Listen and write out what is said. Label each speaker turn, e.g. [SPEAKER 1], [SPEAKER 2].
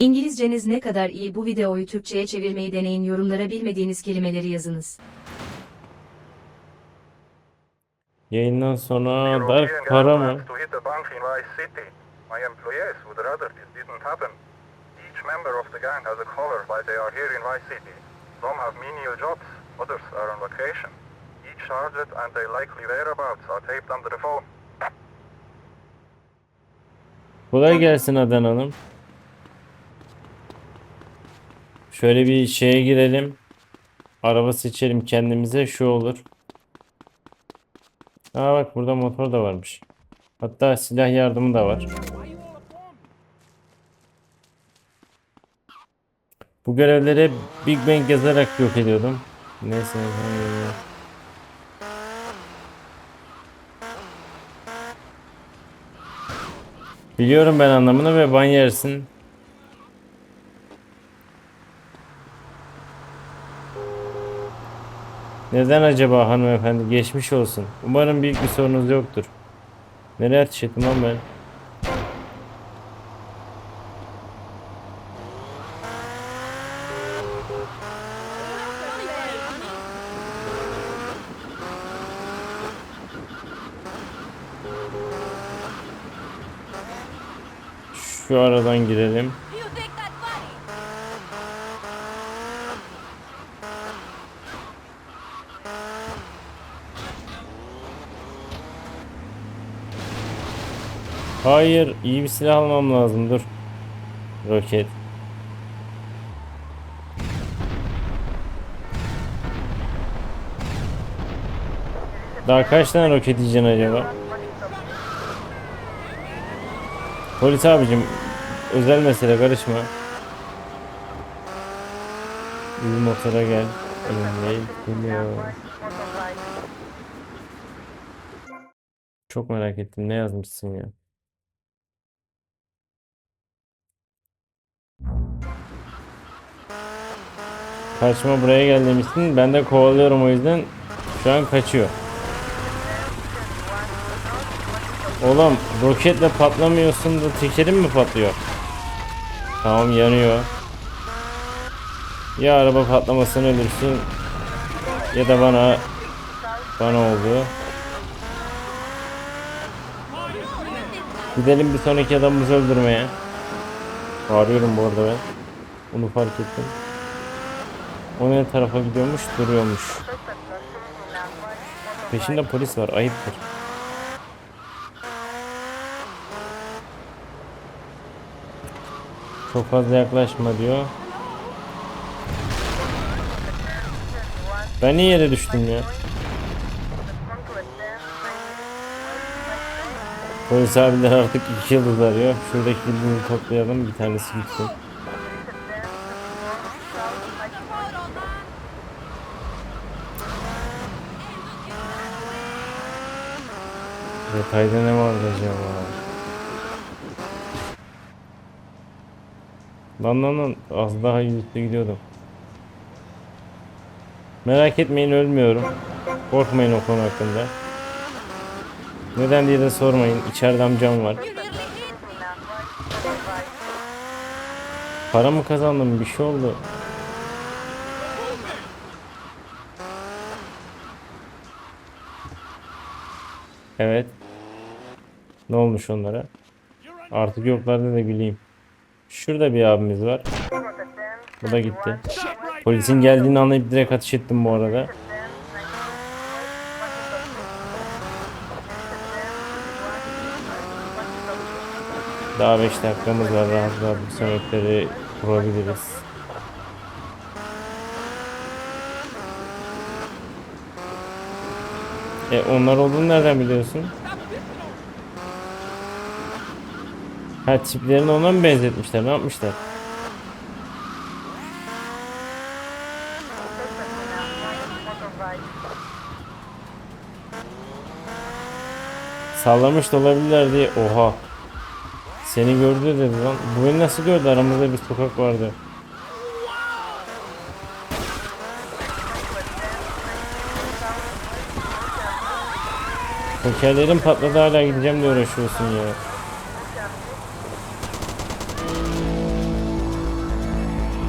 [SPEAKER 1] İngilizceniz ne kadar iyi bu videoyu Türkçe'ye çevirmeyi deneyin yorumlara bilmediğiniz kelimeleri yazınız.
[SPEAKER 2] Yayından sonra dark para mı?
[SPEAKER 3] plans to hit a bank in Vice City. My employees would rather this didn't happen. Each member of the gang has a collar while they are here in Vice City. Some have menial jobs, others are on vacation. Each target and their likely whereabouts are taped under the phone.
[SPEAKER 2] Kolay gelsin Adan Hanım. Şöyle bir şeye girelim. Araba seçelim kendimize şu olur. Aa bak burada motor da varmış. Hatta silah yardımı da var. Bu görevleri Big Bang yazarak yok ediyordum. Neyse. eee, Biliyorum ben anlamını ve ban yersin. Neden acaba hanımefendi? Geçmiş olsun. Umarım büyük bir sorunuz yoktur. Nereye ateş ettim lan ben? Şu aradan girelim. Hayır, iyi bir silah almam lazım. Dur. Roket. Daha kaç tane roket yiyeceksin acaba? Polis abicim, özel mesele karışma. Bir motora gel. Geliyor. Çok merak ettim. Ne yazmışsın ya? Kaçma buraya gel demişsin. Ben de kovalıyorum o yüzden. Şu an kaçıyor. Oğlum roketle patlamıyorsun da tekerin mi patlıyor? Tamam yanıyor. Ya araba patlamasını ölürsün ya da bana bana oldu. Gidelim bir sonraki adamımızı öldürmeye. Arıyorum bu arada ben. Onu fark ettim. O ne tarafa gidiyormuş? Duruyormuş. Peşinde polis var. Ayıptır. Çok fazla yaklaşma diyor. Ben niye yere düştüm ya? Polis abiler artık iki yıldız arıyor. Şuradaki yıldızı toplayalım. Bir tanesi gitsin. Detayda ne var acaba? Lan lan lan az daha yüzde gidiyordum. Merak etmeyin ölmüyorum. Korkmayın o konu hakkında. Neden diye de sormayın. İçeride amcam var. Para mı kazandım? Bir şey oldu. Evet. Ne olmuş onlara? Artık yoklarda da güleyim. Şurada bir abimiz var. Bu da gitti. Polisin geldiğini anlayıp direkt ateş ettim bu arada. Daha 5 dakikamız var. Rahat rahat bu sonrakileri kurabiliriz. E onlar olduğunu nereden biliyorsun? Ha tiplerini ona mı benzetmişler? Ne yapmışlar? Sallamış da olabilirler diye. Oha. Seni gördü dedi lan. Bu beni nasıl gördü? Aramızda bir sokak vardı. Tekerlerim patladı hala gideceğim diye uğraşıyorsun ya.